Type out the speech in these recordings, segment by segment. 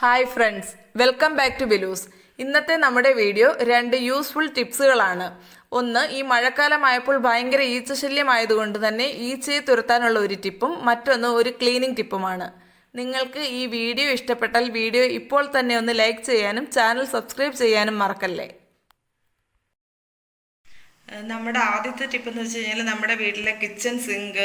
Hi friends welcome back to ബിലൂസ് ഇന്നത്തെ നമ്മുടെ video രണ്ട് യൂസ്ഫുൾ ടിപ്സുകളാണ് ഒന്ന് ഈ മഴക്കാലമായപ്പോൾ ഭയങ്കര ഈച്ചശല്യമായതുകൊണ്ട് തന്നെ ഈച്ചയെ തുരത്താനുള്ള ഒരു ടിപ്പും മറ്റൊന്ന് ഒരു ക്ലീനിങ് ടിപ്പുമാണ്. നിങ്ങൾക്ക് ഈ വീഡിയോ ഇഷ്ടപ്പെട്ടാൽ വീഡിയോ ഇപ്പോൾ തന്നെ ഒന്ന് ലൈക്ക് ചെയ്യാനും ചാനൽ സബ്സ്ക്രൈബ് ചെയ്യാനും മറക്കല്ലേ? നമ്മുടെ ആദ്യത്തെ ടിപ്പ് എന്ന് വെച്ച് കഴിഞ്ഞാൽ നമ്മുടെ വീട്ടിലെ കിച്ചൺ സിങ്ക്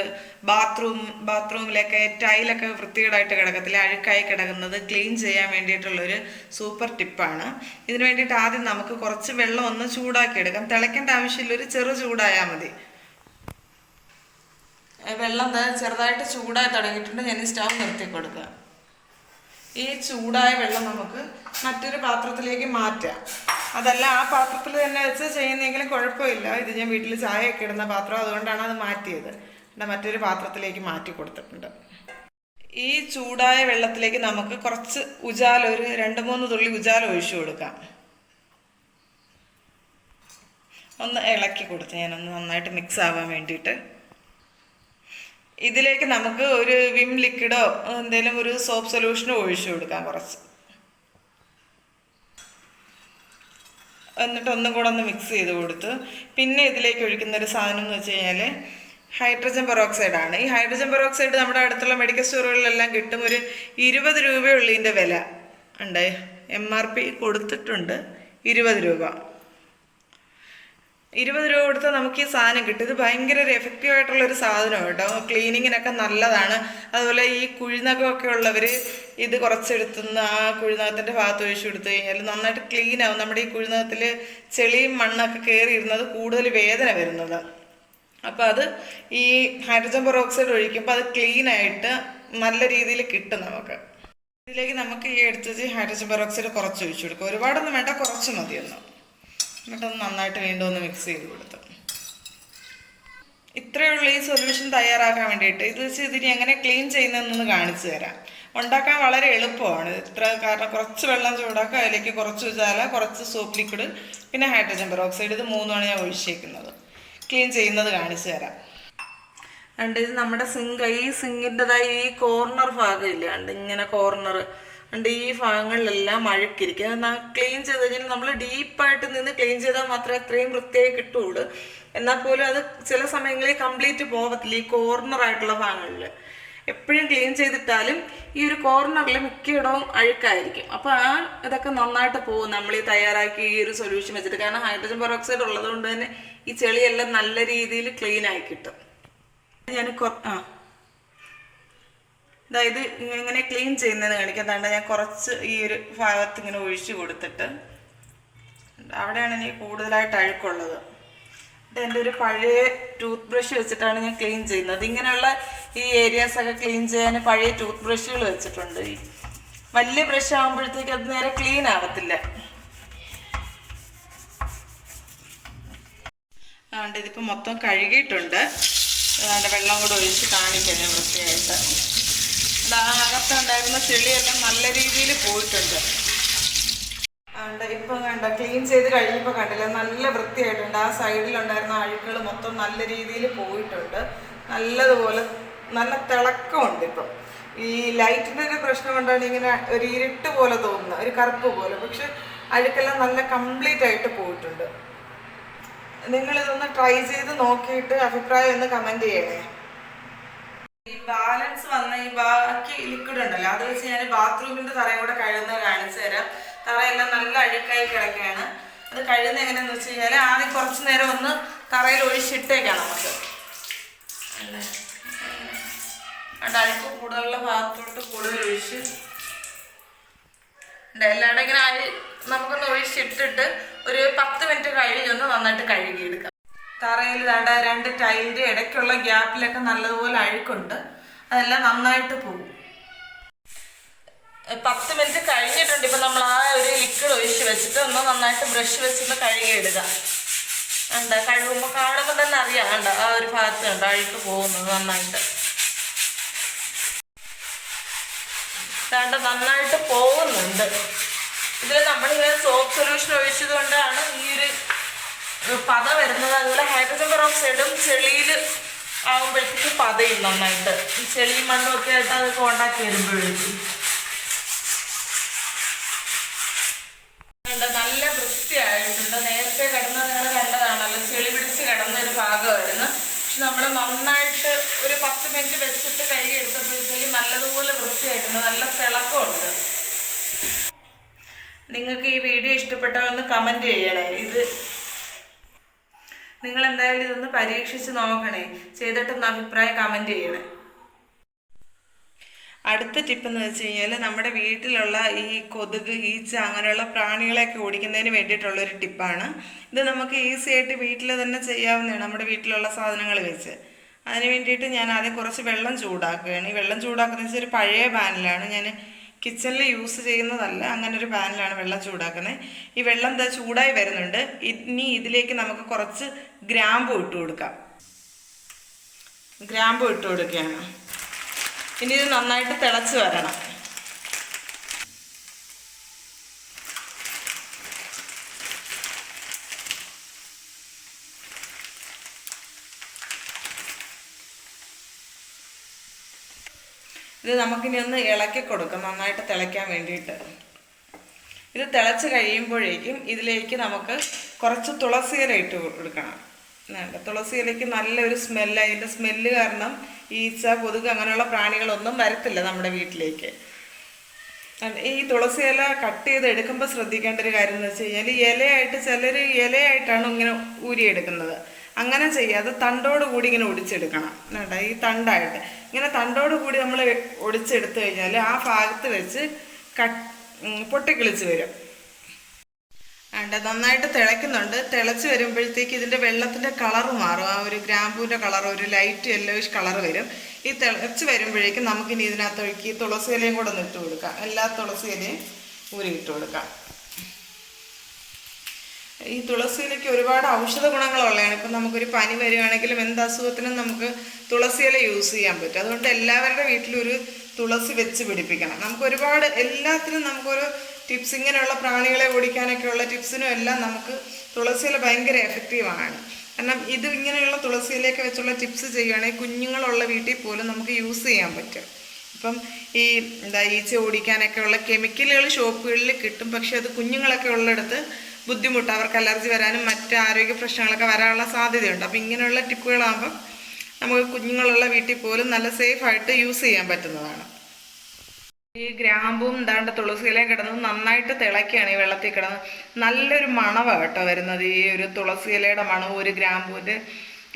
ബാത്റൂം ബാത്റൂമിലൊക്കെ ടൈലൊക്കെ വൃത്തികേടായിട്ട് കിടക്കത്തില്ല? അഴുക്കായി കിടക്കുന്നത് ക്ലീൻ ചെയ്യാൻ വേണ്ടിയിട്ടുള്ളൊരു സൂപ്പർ ടിപ്പാണ് ഇതിന് വേണ്ടിയിട്ട് ആദ്യം നമുക്ക് കുറച്ച് വെള്ളം ഒന്ന് ചൂടാക്കി എടുക്കാം. തിളയ്ക്കേണ്ട ആവശ്യമില്ല. ഒരു ചെറു ചൂടായാൽ മതി. വെള്ളം ചെറുതായിട്ട് ചൂടായി തുടങ്ങിയിട്ടുണ്ട്. ഞാൻ സ്റ്റൗ നിർത്തി കൊടുക്കുക ഈ ചൂടായ വെള്ളം നമുക്ക് മറ്റൊരു പാത്രത്തിലേക്ക് മാറ്റാം. അതല്ല ആ പാത്രത്തിൽ തന്നെ വെച്ച് ചെയ്യുന്നെങ്കിലും കുഴപ്പമില്ല. ഇത് ഞാൻ വീട്ടിൽ ചായയൊക്കെ ഇടുന്ന പാത്രം അതുകൊണ്ടാണ് അത് മാറ്റിയത്. എന്റെ മറ്റൊരു പാത്രത്തിലേക്ക് മാറ്റി കൊടുത്തിട്ടുണ്ട്. ഈ ചൂടായ വെള്ളത്തിലേക്ക് നമുക്ക് കുറച്ച് ഉജാല ഒരു രണ്ട് മൂന്ന് തുള്ളി ഉജാല ഒഴിച്ചു കൊടുക്കാം. ഒന്ന് ഇളക്കി കൊടുത്ത് ഞാനൊന്ന് നന്നായിട്ട് മിക്സ് ആവാൻ വേണ്ടിയിട്ട്. ഇതിലേക്ക് നമുക്ക് ഒരു വിം ലിക്വിഡോ എന്തെങ്കിലും ഒരു സോപ്പ് സൊല്യൂഷനോ ഒഴിച്ചു കൊടുക്കാം കുറച്ച്. എന്നിട്ട് ഒന്നും കൂടെ ഒന്ന് മിക്സ് ചെയ്ത് കൊടുത്ത് പിന്നെ ഇതിലേക്ക് ഒഴിക്കുന്ന ഒരു സാധനം എന്ന് വെച്ച് കഴിഞ്ഞാൽ ഹൈഡ്രജൻ പെറോക്സൈഡ് ആണ്. ഈ ഹൈഡ്രജൻ പെറോക്സൈഡ് നമ്മുടെ അടുത്തുള്ള മെഡിക്കൽ സ്റ്റോറുകളിലെല്ലാം കിട്ടും ഒരു ഇരുപത് രൂപയുള്ളതിന്റെ വില. ഉണ്ട്. എം ആർ പി കൊടുത്തിട്ടുണ്ട്. ഇരുപത് രൂപ. ഇരുപത് രൂപ കൊടുത്താൽ നമുക്ക് ഈ സാധനം കിട്ടും. ഇത് ഭയങ്കര ഒരു എഫക്റ്റീവ് ആയിട്ടുള്ള ഒരു സാധനമാണ് കേട്ടോ. ക്ലീനിങ്ങിനൊക്കെ നല്ലതാണ്. അതുപോലെ ഈ കുഴിനകമൊക്കെ ഉള്ളവർ ഇത് കുറച്ചെടുത്തുനിന്ന് ആ കുഴിനകത്തിന്റെ ഭാഗത്ത് ഒഴിച്ചു കൊടുത്തു കഴിഞ്ഞാൽ നന്നായിട്ട് ക്ലീൻ ആവും. നമ്മുടെ ഈ കുഴിനകത്തിൽ ചെളിയും മണ്ണൊക്കെ കയറി ഇരുന്നത് കൂടുതൽ വേദന വരുന്നത്. അപ്പോൾ അത് ഈ ഹൈഡ്രജൻ പെറോക്സൈഡ് ഒഴിക്കുമ്പോൾ അത് ക്ലീൻ ആയിട്ട് നല്ല രീതിയിൽ കിട്ടും നമുക്ക്. ഇതിലേക്ക് നമുക്ക് ഈ എടുത്തത് ഹൈഡ്രജൻ പെറോക്സൈഡ് കുറച്ച് ഒഴിച്ചു കൊടുക്കും. ഒരുപാടൊന്നും വേണ്ട കുറച്ച് മതിയൊന്നും. എന്നിട്ടൊന്ന് നന്നായിട്ട് വീണ്ടും ഒന്ന് മിക്സ് ചെയ്ത് കൊടുത്തു. ഇത്രയുള്ള ഈ സൊല്യൂഷൻ തയ്യാറാക്കാൻ വേണ്ടിയിട്ട് ഇത് വെച്ച് ഇതിനി എങ്ങനെ ക്ലീൻ ചെയ്യുന്നതെന്നൊന്ന് കാണിച്ചു തരാം. ഉണ്ടാക്കാൻ വളരെ എളുപ്പമാണ്. ഇത്ര കാരണം കുറച്ച് വെള്ളം ചൂടാക്കുക അതിലേക്ക് കുറച്ച് ഉജാല കുറച്ച് സോപ്പ് ലിക്വിഡ് പിന്നെ ഹൈഡ്രജൻ പെറോക്സൈഡ് ഇത് മൂന്നുമാണ് ഞാൻ ഒഴിച്ചേക്കുന്നത്. ക്ലീൻ ചെയ്യുന്നത് കാണിച്ചു തരാം. ഉണ്ട് ഇത് നമ്മുടെ സിങ്ക് ഈ സിങ്കിന്റെതായ ഈ കോർണർ ഭാഗം ഇല്ല അണ്ട് ഇങ്ങനെ കോർണർ അണ്ട് ഈ ഭാഗങ്ങളിലെല്ലാം അഴുക്കിരിക്കും ക്ലീൻ ചെയ്ത് കഴിഞ്ഞാൽ നമ്മൾ ഡീപ്പായിട്ട് നിന്ന് ക്ലീൻ ചെയ്താൽ മാത്രമേ അത്രയും വൃത്തിയായി കിട്ടുള്ളൂ. എന്നാൽ പോലും അത് ചില സമയങ്ങളിൽ കംപ്ലീറ്റ് പോകത്തില്ല ഈ കോർണർ ആയിട്ടുള്ള ഭാഗങ്ങളിൽ എപ്പോഴും ക്ലീൻ ചെയ്തിട്ടാലും ഈ ഒരു കോർണറിൽ മിക്കയിടവും അഴുക്കായിരിക്കും. അപ്പോൾ ആ ഇതൊക്കെ നന്നായിട്ട് പോകും. നമ്മൾ ഈ തയ്യാറാക്കി ഈ ഒരു സൊല്യൂഷൻ വെച്ചിട്ട്. കാരണം ഹൈഡ്രജൻ പെറോക്സൈഡ് ഉള്ളതുകൊണ്ട് തന്നെ ഈ ചെളിയെല്ലാം നല്ല രീതിയിൽ ക്ലീൻ ആയി കിട്ടും. ഞാൻ ആ. അതായത് ഇങ്ങനെ ക്ലീൻ ചെയ്യുന്നത് കാണിക്കാൻ താണ്ട ഞാൻ കുറച്ച് ഈ ഒരു ഭാഗത്ത് ഇങ്ങനെ ഒഴിച്ചു കൊടുത്തിട്ട് അവിടെയാണ് എനിക്ക് കൂടുതലായിട്ട് അഴുക്കുള്ളത്. എന്റെ ഒരു പഴയ ടൂത്ത് ബ്രഷ് വെച്ചിട്ടാണ് ഞാൻ ക്ലീൻ ചെയ്യുന്നത്. ഇങ്ങനെയുള്ള ഈ ഏരിയാസ് ഒക്കെ ക്ലീൻ ചെയ്യാൻ പഴയ ടൂത്ത് ബ്രഷുകൾ വെച്ചിട്ടുണ്ട്. വലിയ ബ്രഷ് ആകുമ്പോഴത്തേക്ക് അത് നേരെ ക്ലീൻ ആവത്തില്ല. അതുകൊണ്ട് ഇതിപ്പോൾ മൊത്തം കഴുകിയിട്ടുണ്ട്. അതുകൊണ്ട് വെള്ളം കൂടെ ഒഴിച്ച് കാണിക്കാം ഞാൻ വൃത്തിയായിട്ട്. അത് ആ അകത്തുണ്ടായിരുന്ന ചെളിയെല്ലാം നല്ല രീതിയിൽ പോയിട്ടുണ്ട്. അതുകൊണ്ട് ഇപ്പം കണ്ട ക്ലീൻ ചെയ്ത് കഴിഞ്ഞപ്പോൾ കണ്ടില്ല നല്ല വൃത്തിയായിട്ടുണ്ട്. ആ സൈഡിലുണ്ടായിരുന്ന അഴുക്കുകൾ മൊത്തം നല്ല രീതിയിൽ പോയിട്ടുണ്ട്. നല്ലതുപോലെ നല്ല തിളക്കമുണ്ട് ഇപ്പം. ഈ ലൈറ്റിന്റെ ഒരു പ്രശ്നം കൊണ്ടാണ് ഇങ്ങനെ ഒരു ഇരുട്ട് പോലെ തോന്നുന്നത് ഒരു കറുപ്പ് പോലെ. പക്ഷെ അഴുക്കെല്ലാം നല്ല കംപ്ലീറ്റ് ആയിട്ട് പോയിട്ടുണ്ട്. നിങ്ങൾ ഇതൊന്ന് ട്രൈ ചെയ്ത് നോക്കിയിട്ട് അഭിപ്രായം ഒന്ന് കമന്റ് ചെയ്യണേ. ഈ ബാലൻസ് വന്ന ഈ ബാക്കി ലിക്വിഡ് ഉണ്ടല്ലോ അത് വെച്ച് ഞാൻ ബാത്റൂമിന്റെ തറയും കൂടെ കഴുകുന്നത് കാണിച്ചു തരാം. തറയെല്ലാം നല്ല അഴുക്കായി കിടക്കുകയാണ് അത് കഴുകുന്ന എങ്ങനെയാന്ന് വെച്ച് കഴിഞ്ഞാൽ ആദ്യം കുറച്ച് നേരം ഒന്ന് തറയിൽ ഒഴിച്ചിട്ടേക്കാം നമുക്ക്. അഴുക്ക് കൂടുതലുള്ള ഭാഗത്തോട്ട് കൂടുതൽ ഒഴിച്ച്. ഉണ്ട്. എല്ലാവരും ഇങ്ങനെ നമുക്കൊന്ന് ഒഴിച്ചിട്ടിട്ട് ഒരു പത്ത് മിനിറ്റ് കഴിഞ്ഞ് ഒന്ന് നന്നായിട്ട് കഴുകിയെടുക്കാം. തറയിൽ ദാണ്ട രണ്ട് ടൈലിന്റെ ഇടയ്ക്കുള്ള ഗ്യാപ്പിലൊക്കെ നല്ലതുപോലെ അഴുക്കുണ്ട്. അതെല്ലാം നന്നായിട്ട് പോകും. പത്ത് മിനിറ്റ് കഴിഞ്ഞിട്ടുണ്ട്. ഇപ്പൊ നമ്മൾ ആ ഒരു ലിക്വിഡ് ഒഴിച്ച് വെച്ചിട്ട് ഒന്ന് നന്നായിട്ട് ബ്രഷ് വെച്ചിട്ട് കഴുകിയിടുക ഉണ്ട് കഴുകുമ്പോൾ കാണുമ്പോൾ തന്നെ അറിയാം. ഉണ്ട് ആ ഒരു ഭാഗത്ത് കണ്ടോ? അഴുക്ക് പോകുന്നത് നന്നായിട്ട്. കണ്ട് നന്നായിട്ട് പോകുന്നുണ്ട്. ഇതിൽ നമ്മളിങ്ങനെ സോപ്പ് സൊല്യൂഷൻ ഒഴിച്ചത് കൊണ്ടാണ് ഈ ഒരു പത വരുന്നത്. അതുപോലെ ഹൈഡ്രജൻ പെറോക്സൈഡും ചെളിയിൽ ആകുമ്പോഴത്തേക്ക് പതയും നന്നായിട്ട്. ഈ ചെളിയും മണ്ണും ഒക്കെ ആയിട്ട് അത് കോണ്ടാക്ട് വരുമ്പോഴേക്കും വീഡിയോ ഇഷ്ടപ്പെട്ടോ കമന്റ് ചെയ്യണേ. ഇത് നിങ്ങൾ എന്തായാലും ഇതൊന്ന് പരീക്ഷിച്ച് നോക്കണേ. ചെയ്തിട്ടൊന്ന് അഭിപ്രായം കമന്റ് ചെയ്യണേ. അടുത്ത ടിപ്പ് എന്ന് വെച്ച് കഴിഞ്ഞാൽ നമ്മുടെ വീട്ടിലുള്ള ഈ കൊതുക് ഈച്ച അങ്ങനെയുള്ള പ്രാണികളെയൊക്കെ ഓടിക്കുന്നതിന് വേണ്ടിയിട്ടുള്ളൊരു ടിപ്പാണ് ഇത് നമുക്ക് ഈസി ആയിട്ട് വീട്ടിൽ തന്നെ ചെയ്യാവുന്നതാണ് നമ്മുടെ വീട്ടിലുള്ള സാധനങ്ങൾ വെച്ച്. അതിന് വേണ്ടിയിട്ട് ഞാൻ ആദ്യം കുറച്ച് വെള്ളം ചൂടാക്കുകയാണ്. ഈ വെള്ളം ചൂടാക്കുന്നത് വെച്ചാൽ ഒരു പഴയ പാനിലാണ്. ഞാൻ കിച്ചണിൽ യൂസ് ചെയ്യുന്നതല്ല. അങ്ങനെ ഒരു പാനിലാണ് വെള്ളം ചൂടാക്കുന്നത് ഈ വെള്ളം എന്താ ചൂടായി വരുന്നുണ്ട്. ഇനി ഇതിലേക്ക് നമുക്ക് കുറച്ച് ഗ്രാമ്പു ഇട്ട് കൊടുക്കാം. ഗ്രാമ്പു ഇട്ട് കൊടുക്കുകയാണ്. ഇനി ഇത് നന്നായിട്ട് തിളച്ച് വരണം. ഇത് നമുക്കിനി ഒന്ന് ഇളക്കി കൊടുക്കാം നന്നായിട്ട് തിളയ്ക്കാൻ വേണ്ടിയിട്ട്. ഇത് തിളച്ച് കഴിയുമ്പോഴേക്കും ഇതിലേക്ക് നമുക്ക് കുറച്ച് തുളസി ഇല ഇട്ട് കൊടുക്കണം. വേണ്ട തുളസി ഇലയ്ക്ക് നല്ലൊരു സ്മെല്ല് അതിന്റെ സ്മെല്ല് കാരണം ഈച്ച കൊതുക് അങ്ങനെയുള്ള പ്രാണികളൊന്നും വരത്തില്ല നമ്മുടെ വീട്ടിലേക്ക്. ഈ തുളസി ഇല കട്ട് ചെയ്ത് എടുക്കുമ്പോൾ ശ്രദ്ധിക്കേണ്ട ഒരു കാര്യം എന്ന് വെച്ച് കഴിഞ്ഞാൽ ഇലയായിട്ട് ചിലർ ഇലയായിട്ടാണ് ഇങ്ങനെ ഊരിയെടുക്കുന്നത്. അങ്ങനെ ചെയ്യാതെ തണ്ടോട് കൂടി ഇങ്ങനെ ഒടിച്ചെടുക്കണം. കേട്ടോ ഈ തണ്ടായിട്ട്. ഇങ്ങനെ തണ്ടോട് കൂടി നമ്മൾ ഒടിച്ചെടുത്തു കഴിഞ്ഞാൽ ആ ഭാഗത്ത് വെച്ച് കട്ട് പൊട്ടിക്കിളിച്ച് വരും. അണ്ട് നന്നായിട്ട് തിളയ്ക്കുന്നുണ്ട്. തിളച്ച് വരുമ്പോഴത്തേക്ക് ഇതിന്റെ വെള്ളത്തിന്റെ കളർ മാറും. ആ ഒരു ഗ്രാമ്പൂവിന്റെ കളർ ഒരു ലൈറ്റ് യെല്ലോയിഷ് കളർ വരും. ഈ തിളച്ച് വരുമ്പോഴേക്കും നമുക്കിനി ഇതിനകത്ത് ഒഴുക്കി തുളസി ഇലയും കൂടെ ഒന്ന് ഇട്ട് കൊടുക്കാം. എല്ലാ തുളസി ഇലയും ഊരി ഇട്ട് കൊടുക്കാം. ഈ തുളസി ഇലയ്ക്ക് ഒരുപാട് ഔഷധ ഗുണങ്ങളുള്ളതാണ്. ഇപ്പം നമുക്കൊരു പനി വരികയാണെങ്കിലും എന്ത് അസുഖത്തിനും നമുക്ക് തുളസി ഇല യൂസ് ചെയ്യാൻ പറ്റും. അതുകൊണ്ട് എല്ലാവരുടെ വീട്ടിലും ഒരു തുളസി വെച്ച് പിടിപ്പിക്കണം. നമുക്ക് ഒരുപാട് എല്ലാത്തിനും നമുക്കൊരു ടിപ്സ് ഇങ്ങനെയുള്ള പ്രാണികളെ ഓടിക്കാനൊക്കെയുള്ള ടിപ്സിനും എല്ലാം നമുക്ക് തുളസി ഇല ഭയങ്കര എഫക്റ്റീവാണ് കാരണം ഇത് ഇങ്ങനെയുള്ള തുളസി ഇലയൊക്കെ വെച്ചുള്ള ടിപ്സ് ചെയ്യുകയാണെങ്കിൽ കുഞ്ഞുങ്ങളുള്ള വീട്ടിൽ പോലും നമുക്ക് യൂസ് ചെയ്യാൻ പറ്റും. ഇപ്പം ഈ എന്താ ഈച്ച ഓടിക്കാനൊക്കെ ഉള്ള കെമിക്കലുകൾ ഷോപ്പുകളിൽ കിട്ടും. പക്ഷെ അത് കുഞ്ഞുങ്ങളൊക്കെ ഉള്ളിടത്ത് ബുദ്ധിമുട്ട്. അവർക്ക് അലർജി വരാനും മറ്റ് ആരോഗ്യ പ്രശ്നങ്ങളൊക്കെ വരാനുള്ള സാധ്യതയുണ്ട്. അപ്പം ഇങ്ങനെയുള്ള ടിപ്പുകളാകുമ്പം നമുക്ക് കുഞ്ഞുങ്ങളുള്ള വീട്ടിൽ പോലും നല്ല സേഫായിട്ട് യൂസ് ചെയ്യാൻ പറ്റുന്നതാണ്. ഈ ഗ്രാമ്പും ദാണ്ട തുളസിയിലയും കിടന്ന് നന്നായിട്ട് തിളയ്ക്കുകയാണ് ഈ വെള്ളത്തിൽ കിടന്ന്. നല്ലൊരു മണവാണ് കേട്ടോ വരുന്നത്. ഈ ഒരു തുളസിയിലയുടെ മണവും ഒരു ഗ്രാമ്പൂവിന്റെ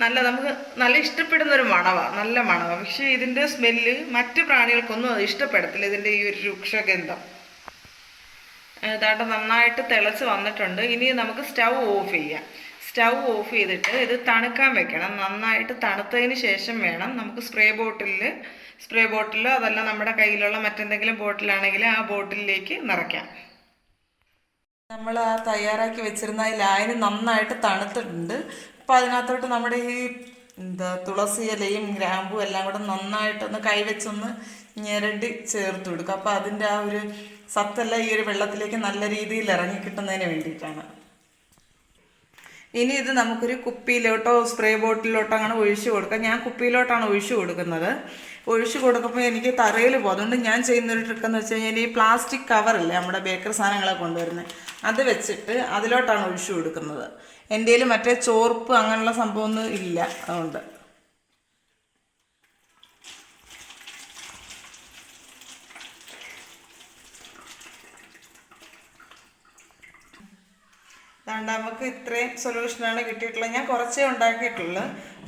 നല്ല നമുക്ക് നല്ല ഇഷ്ടപ്പെടുന്ന ഒരു മണവാണ് നല്ല മണവാണ് പക്ഷേ ഇതിന്റെ സ്മെല്ല് മറ്റു പ്രാണികൾക്കൊന്നും അത് ഇഷ്ടപ്പെടത്തില്ല. ഇതിന്റെ ഈ ഒരു രൂക്ഷഗന്ധം ഏതാണ്ട് നന്നായിട്ട് തിളച്ച് വന്നിട്ടുണ്ട്. ഇനി നമുക്ക് സ്റ്റൗ ഓഫ് ചെയ്യാം. സ്റ്റൗ ഓഫ് ചെയ്തിട്ട് ഇത് തണുക്കാൻ വെക്കണം. നന്നായിട്ട് തണുത്തതിന് ശേഷം വേണം നമുക്ക് സ്പ്രേ ബോട്ടിലിൽ സ്പ്രേ ബോട്ടിലോ അതല്ല നമ്മുടെ കയ്യിലുള്ള മറ്റെന്തെങ്കിലും ബോട്ടിലാണെങ്കിൽ ആ ബോട്ടിലേക്ക് നിറയ്ക്കാം. നമ്മൾ ആ തയ്യാറാക്കി വെച്ചിരുന്ന ഈ ലായനി നന്നായിട്ട് തണുത്തിട്ടുണ്ട്. അപ്പോൾ അതിനകത്തോട്ട് നമ്മുടെ ഈ എന്താ തുളസി ഇലയും ഗ്രാമ്പും എല്ലാം കൂടെ നന്നായിട്ടൊന്ന് കൈവച്ചൊന്ന് ഞെരടി ചേർത്ത് കൊടുക്കും അപ്പോൾ അതിന്റെ ആ ഒരു സത്തെല്ലാം ഈ ഒരു വെള്ളത്തിലേക്ക് നല്ല രീതിയിൽ ഇറങ്ങി കിട്ടുന്നതിന് വേണ്ടിയിട്ടാണ്. ഇനി ഇത് നമുക്കൊരു കുപ്പിയിലോട്ടോ സ്പ്രേ ബോട്ടിലോട്ടോ അങ്ങനെ ഒഴിച്ചു കൊടുക്കാം. ഞാൻ കുപ്പിയിലോട്ടാണ് ഒഴിച്ചു കൊടുക്കുന്നത്. ഒഴിച്ചു കൊടുക്കുമ്പോൾ എനിക്ക് തറയിൽ പോകും. അതുകൊണ്ട് ഞാൻ ചെയ്യുന്നൊരു ട്രിക്ക് എന്ന് വെച്ച് കഴിഞ്ഞാൽ ഈ പ്ലാസ്റ്റിക് കവറില്ലേ നമ്മുടെ ബേക്കറി സാധനങ്ങളെ കൊണ്ടുവരുന്നത് അത് വെച്ചിട്ട് അതിലോട്ടാണ് ഒഴിച്ചു കൊടുക്കുന്നത്. എന്റെ മറ്റേ ചോർപ്പ് അങ്ങനെയുള്ള സംഭവമൊന്നും ഇല്ല അതുകൊണ്ട്. അതുകൊണ്ട് നമുക്ക് ഇത്രയും സൊല്യൂഷനാണ് കിട്ടിയിട്ടുള്ളത്. ഞാൻ കുറച്ചേ ഉണ്ടാക്കിയിട്ടുള്ളൂ.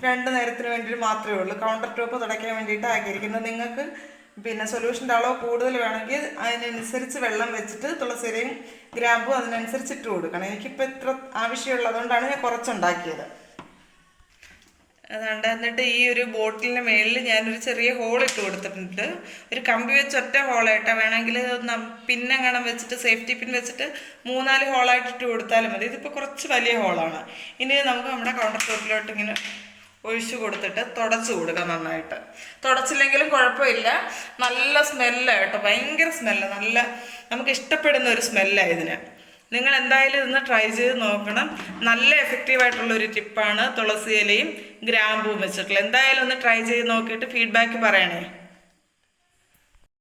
രണ്ട് നേരത്തിന് വേണ്ടിയിട്ട് മാത്രമേ ഉള്ളൂ. കൗണ്ടർ ടോപ്പ് തുടയ്ക്കാൻ വേണ്ടിയിട്ട് ആക്കിയിരിക്കുന്നത്. നിങ്ങൾക്ക് പിന്നെ സൊല്യൂഷന്റെ അളവ് കൂടുതൽ വേണമെങ്കിൽ അതിനനുസരിച്ച് വെള്ളം വെച്ചിട്ട് തുളസിരയും ഗ്രാമ്പും അതിനനുസരിച്ച് ഇട്ട് കൊടുക്കണം. എനിക്കിപ്പോൾ ഇത്ര ആവശ്യമുള്ളതുകൊണ്ടാണ് ഞാൻ കുറച്ചുണ്ടാക്കിയത്. അതുകൊണ്ട് എന്നിട്ട് ഈ ഒരു ബോട്ടിലിന്റെ മേളിൽ ഞാനൊരു ചെറിയ ഹോൾ ഇട്ട് കൊടുത്തിട്ടുണ്ട്. ഒരു കമ്പി വെച്ച് ഒറ്റ ഹോളായിട്ടാണ് വേണമെങ്കിൽ പിന്നെങ്ങണം വെച്ചിട്ട് സേഫ്റ്റി പിൻ വെച്ചിട്ട് മൂന്നാൽ ഹോളായിട്ട് ഇട്ട് കൊടുത്താലും മതി. ഇതിപ്പോൾ കുറച്ച് വലിയ ഹോളാണ് ഇനി നമുക്ക് നമ്മുടെ കൗണ്ടർ ടോപ്പിലോട്ട് ഇങ്ങനെ ഒഴിച്ചു കൊടുത്തിട്ട് തുടച്ചു കൊടുക്കാം നന്നായിട്ട്. തുടച്ചില്ലെങ്കിലും കുഴപ്പമില്ല. നല്ല സ്മെല്ലാണ് കേട്ടോ. ഭയങ്കര സ്മെല്ല് നല്ല നമുക്ക് ഇഷ്ടപ്പെടുന്ന ഒരു സ്മെല്ലാണ് ഇതിന്. നിങ്ങൾ എന്തായാലും ഇതൊന്ന് ട്രൈ ചെയ്ത് നോക്കണം. നല്ല എഫക്റ്റീവ് ആയിട്ടുള്ള ഒരു ടിപ്പാണ് തുളസി ഇലയും ഗ്രാമ്പൂവും വെച്ചിട്ടുള്ളത്. എന്തായാലും ഒന്ന് ട്രൈ ചെയ്ത് നോക്കിയിട്ട് ഫീഡ്ബാക്ക് പറയണേ.